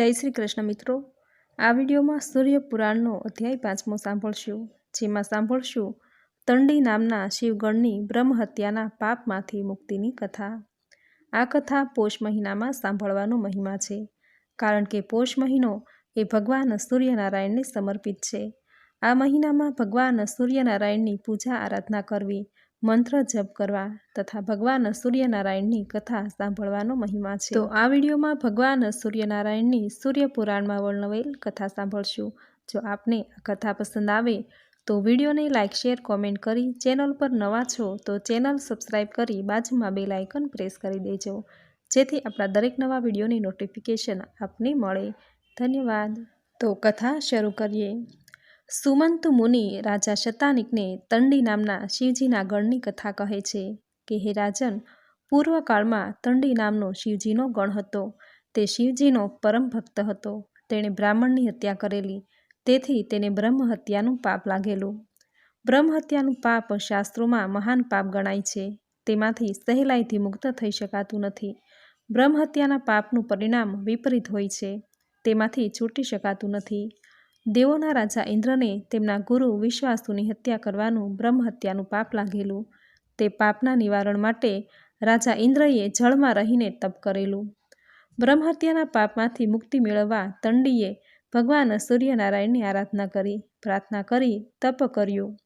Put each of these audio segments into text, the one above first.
જય શ્રી કૃષ્ણ મિત્રો. આ વિડીયોમાં સૂર્ય પુરાણનો અધ્યાય પાંચમો સાંભળશું, જેમાં સાંભળશું તંડી નામના શિવગણની બ્રહ્મહત્યાના પાપમાંથી મુક્તિની કથા. આ કથા પોષ મહિનામાં સાંભળવાનો મહિમા છે, કારણ કે પોષ મહિનો એ ભગવાન સૂર્યનારાયણને સમર્પિત છે. આ મહિનામાં ભગવાન સૂર્યનારાયણની પૂજા આરાધના કરવી મંત્ર જપ કરવા તથા ભગવાન સૂર્યનારાયણની કથા સાંભળવાનો મહિમા છે. તો આ વિડીયોમાં ભગવાન સૂર્યનારાયણની સૂર્યપુરાણમાં વર્ણવેલ કથા સાંભળશું. જો આપને આ કથા પસંદ આવે તો વિડીયોને લાઇક શેર કોમેન્ટ કરી ચેનલ પર નવા છો તો ચેનલ સબસ્ક્રાઈબ કરી બાજુમાં બે લાઇકન પ્રેસ કરી દેજો. જેથી આપણા દરેક નવા વિડીયોની નોટિફિકેશન આપને મળે. ધન્યવાદ. તો કથા શરૂ કરીએ. સુમંત મુનિ રાજા શતાનિકને તંડી નામના શિવજીના ગણની કથા કહે છે કે, હે રાજન, પૂર્વકાળમાં તંડી નામનો શિવજીનો ગણ હતો. તે શિવજીનો પરમ ભક્ત હતો. તેણે બ્રાહ્મણની હત્યા કરેલી. તેથી તેને બ્રહ્મ હત્યાનું પાપ લાગેલું. બ્રહ્મ હત્યાનું પાપ શાસ્ત્રોમાં મહાન પાપ ગણાય છે. તેમાંથી સહેલાઈથી મુક્ત થઈ શકાતું નથી. બ્રહ્મ હત્યાના પાપનું પરિણામ વિપરીત હોય છે. તેમાંથી છૂટી શકાતું નથી. દેવોના રાજા ઇન્દ્રને તેમના ગુરુ વિશ્વાસુની હત્યા કરવાનું બ્રહ્મ હત્યાનું પાપ લાગેલું. તે પાપના નિવારણ માટે રાજા ઇન્દ્રએ જળમાં રહીને તપ કરેલું. બ્રહ્મહત્યાના પાપમાંથી મુક્તિ મેળવવા તંડીએ ભગવાન સૂર્યનારાયણની આરાધના કરી, પ્રાર્થના કરી, તપ કર્યું.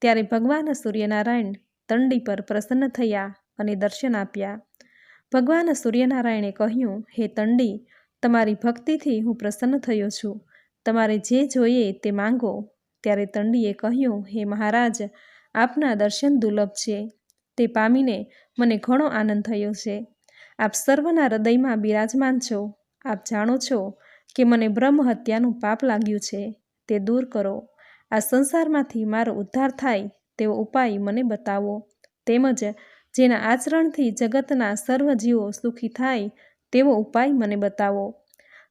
ત્યારે ભગવાન સૂર્યનારાયણ તંડી પર પ્રસન્ન થયા અને દર્શન આપ્યા. ભગવાન સૂર્યનારાયણે કહ્યું, હે તંડી, તમારી ભક્તિથી હું પ્રસન્ન થયો છું. તમારે જે જોઈએ તે માંગો. ત્યારે તંડીએ કહ્યું, હે મહારાજ, આપના દર્શન દુર્લભ છે. તે પામીને મને ઘણો આનંદ થયો છે. આપ સર્વના હૃદયમાં બિરાજમાન છો. આપ જાણો છો કે મને બ્રહ્મ હત્યાનું પાપ લાગ્યું છે. તે દૂર કરો. આ સંસારમાંથી મારો ઉદ્ધાર થાય તેવો ઉપાય મને બતાવો. તેમજ જેના આચરણથી જગતના સર્વ જીવો સુખી થાય તેવો ઉપાય મને બતાવો.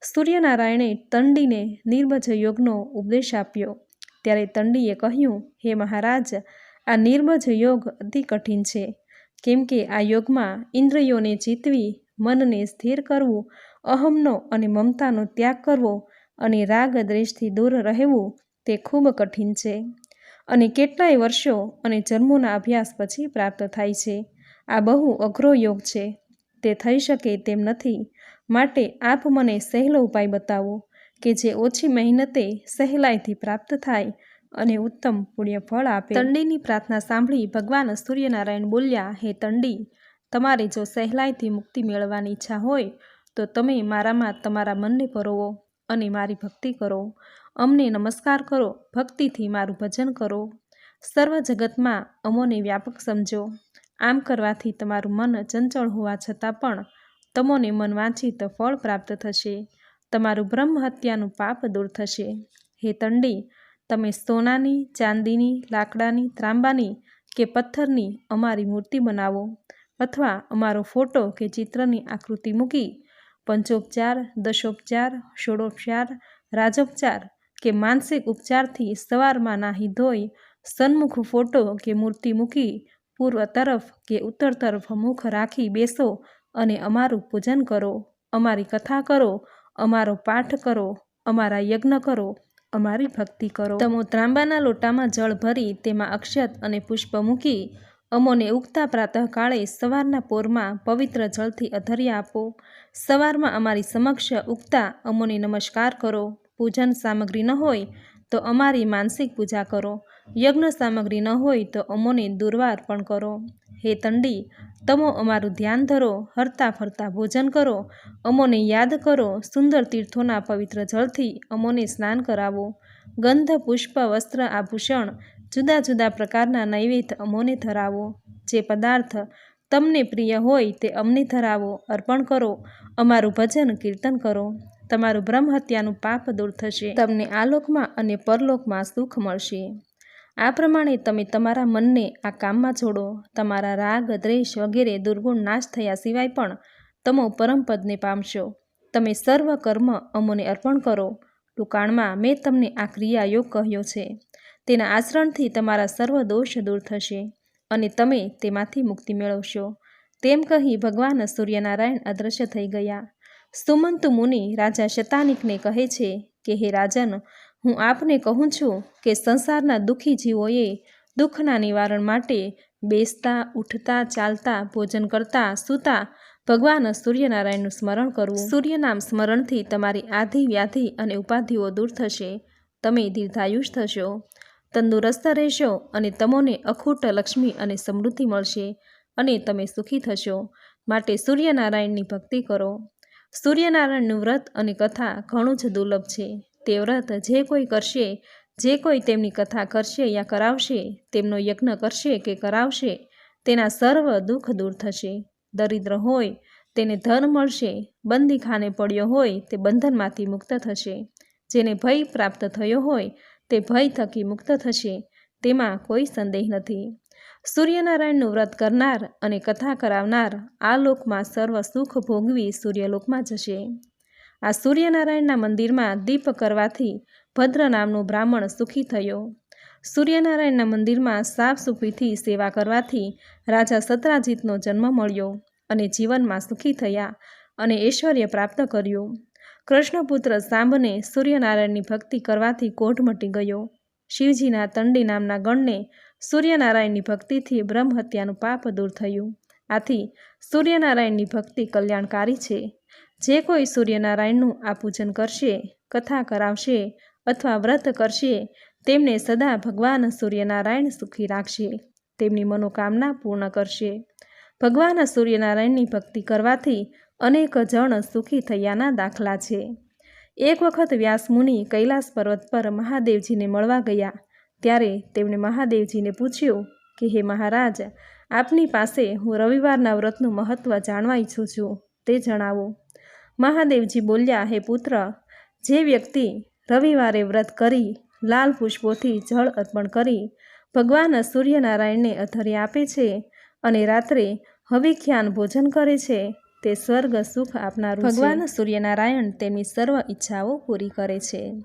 સૂર્યનારાયણે તંડીને નિર્બજ યોગનો ઉપદેશ આપ્યો. ત્યારે તંડીએ કહ્યું, હે મહારાજ, આ નિર્બજ યોગ અતિ કઠિન છે. કેમ કે આ યોગમાં ઇન્દ્રિયોને જીતવી, મનને સ્થિર કરવું, અહમનો અને મમતાનો ત્યાગ કરવો અને રાગ દ્વેષથી દૂર રહેવું તે ખૂબ કઠિન છે. અને કેટલાય વર્ષો અને જન્મોના અભ્યાસ પછી પ્રાપ્ત થાય છે. આ બહુ અઘરો યોગ છે. તે થઈ શકે તેમ નથી. માટે આપ મને સહેલો ઉપાય બતાવો કે જે ઓછી મહેનતે સહેલાઈથી પ્રાપ્ત થાય અને ઉત્તમ પુણ્ય ફળ આપે. તંડીની પ્રાર્થના સાંભળી ભગવાન સૂર્યનારાયણ બોલ્યા, હે તંડી, તમારે જો સહેલાઈથી મુક્તિ મેળવવાની ઈચ્છા હોય, તો તમે મારામાં તમારા મનને પરોવો અને મારી ભક્તિ કરો. અમને નમસ્કાર કરો, ભક્તિથી મારું ભજન કરો. સર્વ જગતમાં અમોને વ્યાપક સમજો. આમ કરવાથી તમારું મન ચંચળ હોવા છતાં પણ તમોને મન વાંચિત ફળ પ્રાપ્ત થશે. તમારું બ્રહ્મ હત્યાનું પાપ દૂર થશે. હે તંડી, તમે સોનાની, ચાંદીની, લાકડાની, ત્રાંબાની કે પથ્થરની અમારી મૂર્તિ બનાવો અથવા અમારો ફોટો કે ચિત્રની આકૃતિ મૂકી પંચોપચાર, દશોપચાર, ષોડોપચાર, રાજોપચાર કે માનસિક ઉપચારથી સવારમાં નાહી ધોઈ સન્મુખ ફોટો કે મૂર્તિ મૂકી પૂર્વ તરફ કે ઉત્તર તરફ મુખ રાખી બેસો અને અમારું પૂજન કરો, અમારી કથા કરો, અમારો પાઠ કરો, અમારા યજ્ઞ કરો, અમારી ભક્તિ કરો. તમો ત્રાંબાના લોટામાં જળ ભરી તેમાં અક્ષત અને પુષ્પ મૂકી અમોને ઉગતા પ્રાતઃકાળે સવારના પોરમાં પવિત્ર જળથી અધર્યા આપો. સવારમાં અમારી સમક્ષ ઉગતા અમોને નમસ્કાર કરો. પૂજન સામગ્રી ન હોય તો અમારી માનસિક પૂજા કરો. યજ્ઞ સામગ્રી ન હોય તો અમોને દુર્વા અર્પણ કરો. હે તંડી, તમો અમારું ધ્યાન ધરો, હરતા ફરતા ભોજન કરો. અમોને યાદ કરો, સુંદર તીર્થોના પવિત્ર જળથી અમોને સ્નાન કરાવો. ગંધ, પુષ્પ, વસ્ત્ર, આભૂષણ જુદા જુદા પ્રકારના નૈવેદ્ય અમોને ધરાવો. જે પદાર્થ તમને પ્રિય હોય તે અમને ધરાવો, અર્પણ કરો. અમારું ભજન કીર્તન કરો. તમારું બ્રહ્મ હત્યાનું પાપ દૂર થશે. તમને આલોકમાં અને પરલોકમાં સુખ મળશે. આ પ્રમાણે તમે તમારા મનને આ કામમાં જોડો તમારા રાગ, દ્વેષ વગેરે દુર્ગુણ નાશ થયા સિવાય પણ તમો પરમપદને પામશો. તમે સર્વ કર્મ અમોને અર્પણ કરો. ટૂંકાણમાં મેં તમને આ ક્રિયા યોગ કહ્યો છે. તેના આચરણથી તમારા સર્વ દોષ દૂર થશે અને તમે તેમાંથી મુક્તિ મેળવશો. તેમ કહી ભગવાન સૂર્યનારાયણ અદૃશ્ય થઈ ગયા. સુમંત મુનિ રાજા શતાનિકને કહે છે કે, હે રાજન હું આપને કહું છું કે સંસારના દુઃખી જીવોએ દુઃખના નિવારણ માટે બેસતા, ઉઠતા, ચાલતા, ભોજન કરતા, સૂતા ભગવાન સૂર્યનારાયણનું સ્મરણ કરવું. સૂર્યનામ સ્મરણથી તમારી આધિ, વ્યાધિ અને ઉપાધિઓ દૂર થશે. તમે દીર્ઘાયુષ થશો, તંદુરસ્ત રહેશો અને તમોને અખૂટ લક્ષ્મી અને સમૃદ્ધિ મળશે અને તમે સુખી થશો. માટે સૂર્યનારાયણની ભક્તિ કરો. સૂર્યનારાયણનું વ્રત અને કથા ઘણું જ દુર્લભ છે. તે વ્રત જે કોઈ કરશે, જે કોઈ તેમની કથા કરશે યા કરાવશે, તેમનો યજ્ઞ કરશે કે કરાવશે, તેના સર્વ દુઃખ દૂર થશે. દરિદ્ર હોય, તેને ધન મળશે, બંદીખાને પડ્યો હોય, તે બંધનમાંથી મુક્ત થશે. જેને ભય પ્રાપ્ત થયો હોય, તે ભય થકી મુક્ત થશે, તેમાં કોઈ સંદેહ નથી. સૂર્યનારાયણનું વ્રત કરનાર અને કથા કરાવનાર આ લોકમાં સર્વ સુખ ભોગવી સૂર્યલોકમાં જશે. આ સૂર્યનારાયણના મંદિરમાં દીપ કરવાથી ભદ્ર નામનું બ્રાહ્મણ સુખી થયો. સૂર્યનારાયણના મંદિરમાં સાફ સુફીથી સેવા કરવાથી રાજા સતરાજીતનો જન્મ મળ્યો અને જીવનમાં સુખી થયા અને ઐશ્વર્ય પ્રાપ્ત કર્યું. કૃષ્ણપુત્ર સાંબને સૂર્યનારાયણની ભક્તિ કરવાથી કોઢ મટી ગયો. શિવજીના તંડી નામના ગણને સૂર્યનારાયણની ભક્તિથી બ્રહ્મ હત્યાનું પાપ દૂર થયું. આથી સૂર્યનારાયણની ભક્તિ કલ્યાણકારી છે. જે કોઈ સૂર્યનારાયણનું આ પૂજન કરશે, કથા કરાવશે અથવા વ્રત કરશે, તેમને સદા ભગવાન સૂર્યનારાયણ સુખી રાખશે, તેમની મનોકામના પૂર્ણ કરશે. ભગવાન સૂર્યનારાયણની ભક્તિ કરવાથી અનેક જણ સુખી થયાના દાખલા છે. એક વખત વ્યાસમુનિ કૈલાસ પર્વત પર મહાદેવજીને મળવા ગયા, ત્યારે તેમણે મહાદેવજીને પૂછ્યું કે, હે મહારાજ, આપની પાસે હું રવિવારના વ્રતનું મહત્ત્વ જાણવા ઈચ્છું છું, તે જણાવો. મહાદેવજી બોલ્યા, હે પુત્ર, જે વ્યક્તિ રવિવારે વ્રત કરી લાલ પુષ્પોથી જળ અર્પણ કરી ભગવાન સૂર્યનારાયણને અધર્ય આપે છે અને રાત્રે હવિખ્યાન ભોજન કરે છે, તે સ્વર્ગ સુખ આપનારું ભગવાન સૂર્યનારાયણ તેમની સર્વ ઈચ્છાઓ પૂરી કરે છે.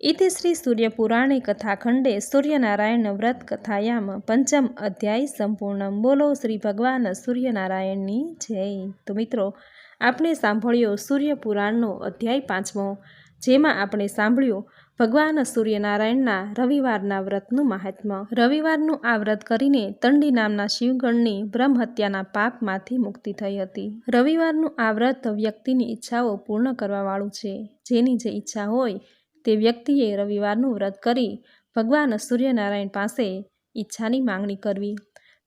ઇતિ શ્રી સૂર્યપુરાણે કથાખંડે સૂર્યનારાયણ વ્રત કથાયામ પંચમ અધ્યાય સંપૂર્ણ બોલો શ્રી ભગવાન સૂર્યનારાયણની જય. તો મિત્રો આપણે સાંભળ્યો સૂર્યપુરાણનો અધ્યાય પાંચમો, જેમાં આપણે સાંભળ્યું, ભગવાન સૂર્યનારાયણના રવિવારના વ્રતનું મહાત્મ્ય રવિવારનું આ વ્રત કરીને તંડી નામના શિવગણની બ્રહ્મહત્યાના પાપમાંથી મુક્તિ થઈ હતી. રવિવારનું આ વ્રત વ્યક્તિની ઈચ્છાઓ પૂર્ણ કરવાવાળું છે. જેની જે ઈચ્છા હોય તે વ્યક્તિએ રવિવારનું વ્રત કરી ભગવાન સૂર્યનારાયણ પાસે ઈચ્છાની માંગણી કરવી.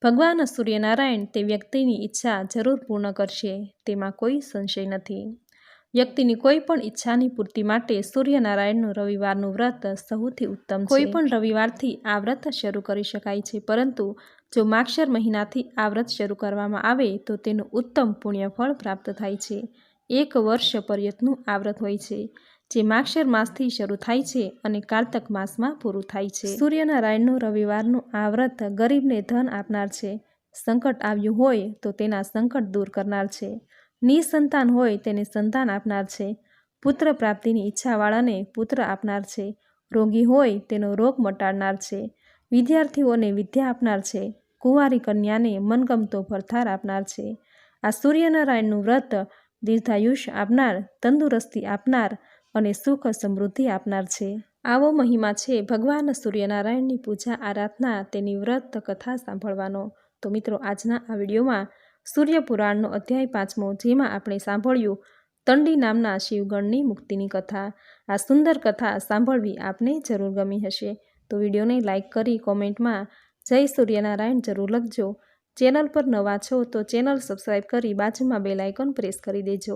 ભગવાન સૂર્યનારાયણ તે વ્યક્તિની ઈચ્છા જરૂર પૂર્ણ કરશે, તેમાં કોઈ સંશય નથી. વ્યક્તિની કોઈ પણ ઈચ્છાની પૂર્તિ માટે સૂર્યનારાયણનું રવિવારનું વ્રત સૌથી ઉત્તમ કોઈ પણ રવિવારથી આ વ્રત શરૂ કરી શકાય છે, પરંતુ જો માક્ષર મહિનાથી આ વ્રત શરૂ કરવામાં આવે, તો તેનું ઉત્તમ પુણ્યફળ પ્રાપ્ત થાય છે. એક વર્ષ પર્યતનું આ વ્રત હોય છે. જે માક્ષર માસથી શરૂ થાય છે અને કારતક માસમાં પૂરું થાય છે. સૂર્યનારાયણનું રવિવારનું આ વ્રત ગરીબને ધન આપનાર છે. સંકટ આવ્યું હોય તો તેના સંકટ દૂર કરનાર છે. નિસંતાન હોય તેને સંતાન આપનાર છે. પુત્ર પ્રાપ્તિની ઈચ્છાવાળાને પુત્ર આપનાર છે. રોગી હોય તેનો રોગ મટાડનાર છે. વિદ્યાર્થીઓને વિદ્યા આપનાર છે. કુંવારી કન્યાને મનગમતો ભરથાર આપનાર છે. આ સૂર્યનારાયણનું વ્રત દીર્ઘાયુષ આપનાર, તંદુરસ્તી આપનાર અને સુખ સમૃદ્ધિ આપનાર છે. આવો મહિમા છે. ભગવાન સૂર્યનારાયણની પૂજા, આરાધના, તેની વ્રત, કથા સાંભળવાનો. તો મિત્રો, આજના આ વિડીયોમાં સૂર્યપુરાણનો અધ્યાય પાંચમો, જેમાં આપણે સાંભળ્યું તંડી નામના શિવગણની મુક્તિની કથા. આ સુંદર કથા સાંભળવી આપને જરૂર ગમી હશે. તો વિડીયોને લાઇક કરી કોમેન્ટમાં જય સૂર્યનારાયણ જરૂર લખજો. ચેનલ પર નવા છો તો ચેનલ સબસ્ક્રાઈબ કરી બાજુમાં બેલ આઇકોન પ્રેસ કરી દેજો.